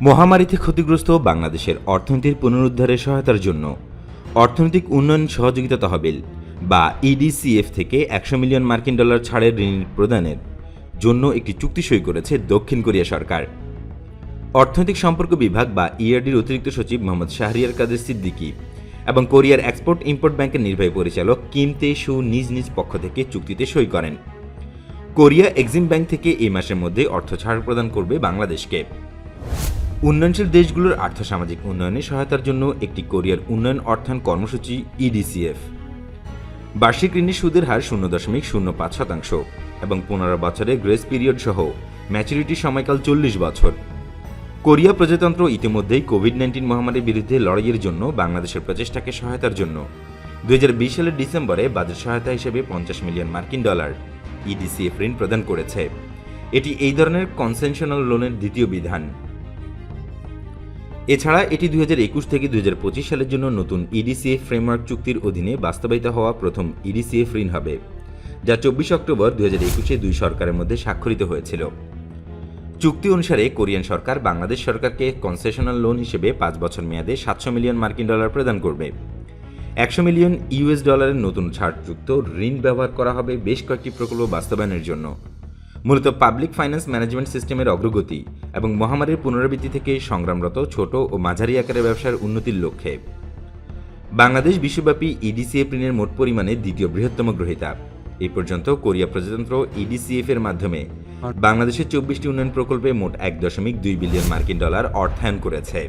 মহামারীতে ক্ষতিগ্রস্ত বাংলাদেশের অর্থনীতির পুনরুদ্ধারে সহায়তার জন্য অর্থনৈতিক উন্নয়ন সহযোগিতা তহবিল বা ইডিসিএফ থেকে একশো মিলিয়ন মার্কিন ডলার ছাড়ের ঋণ প্রদানের জন্য একটি চুক্তি সই করেছে দক্ষিণ কোরিয়া সরকার। অর্থনৈতিক সম্পর্ক বিভাগ বা ইআরডির অতিরিক্ত সচিব মোহাম্মদ শাহরিয়ার কাদের সিদ্দিকী এবং কোরিয়ার এক্সপোর্ট ইম্পোর্ট ব্যাংকের নির্বাহী পরিচালক কিম তে সু নিজ নিজ পক্ষ থেকে চুক্তিতে সই করেন। কোরিয়া এক্সিম ব্যাংক থেকে এই মাসের মধ্যে অর্থ ছাড় প্রদান করবে বাংলাদেশকে। উন্নয়নশীল দেশগুলোর আর্থসামাজিক উন্নয়নে সহায়তার জন্য একটি কোরিয়ার উন্নয়ন অর্থায়ন কর্মসূচি ইডিসিএফ বার্ষিক ঋণের সুদের হার শূন্য দশমিক শূন্য পাঁচ শতাংশ এবং পনেরো বছরের গ্রেস পিরিয়ড সহ ম্যাচুরিটি সময়কাল চল্লিশ বছর। কোরিয়া প্রজাতন্ত্র ইতিমধ্যেই কোভিড নাইন্টিন মহামারীর বিরুদ্ধে লড়াইয়ের জন্য বাংলাদেশের প্রচেষ্টাকে সহায়তার জন্য। দু হাজার বিশ সালের ডিসেম্বরে বাজেট সহায়তা হিসেবে পঞ্চাশ মিলিয়ন মার্কিন ডলার ইডিসিএফ ঋণ প্রদান করেছে। এটি এই ধরনের কনসেনশনাল লোনের দ্বিতীয় বিধান। এছাড়া এটি দুই হাজার একুশ থেকে দুই হাজার পঁচিশ সালের জন্য নতুন ইডিসিএফ ফ্রেমওয়ার্ক চুক্তির অধীনে বাস্তবায়িত হওয়া প্রথম ইডিসিএফ ঋণ হবে, যা চব্বিশ অক্টোবর দুই হাজার একুশে দুই সরকারের মধ্যে স্বাক্ষরিত হয়েছিল। চুক্তি অনুসারে কোরিয়ান সরকার বাংলাদেশ সরকারকে কনসেশনাল লোন হিসেবে পাঁচ বছর মেয়াদে সাতশো মিলিয়ন মার্কিন ডলার প্রদান করবে। একশো মিলিয়ন ইউএস ডলারের নতুন ছাড়যুক্ত ঋণ ব্যবহার করা হবে বেশ কয়েকটি প্রকল্প বাস্তবায়নের জন্য। মূলত পাবলিক ফাইন্যান্স ম্যানেজমেন্ট সিস্টেমের অগ্রগতি এবং মহামারীর পুনরাবৃত্তি থেকে সংগ্রামরত ছোট ও মাঝারি আকারের ব্যবসার উন্নতির লক্ষ্যে। বাংলাদেশ বিশ্বব্যাপী ইডিসিএফ ঋণের মোট পরিমাণে দ্বিতীয় বৃহত্তম গ্রহীতা। এ পর্যন্ত কোরিয়া প্রজাতন্ত্র ইডিসিএফ এর মাধ্যমে বাংলাদেশের চব্বিশটি উন্নয়ন প্রকল্পে মোট এক দশমিক দুই বিলিয়ন মার্কিন ডলার অর্থায়ন করেছে।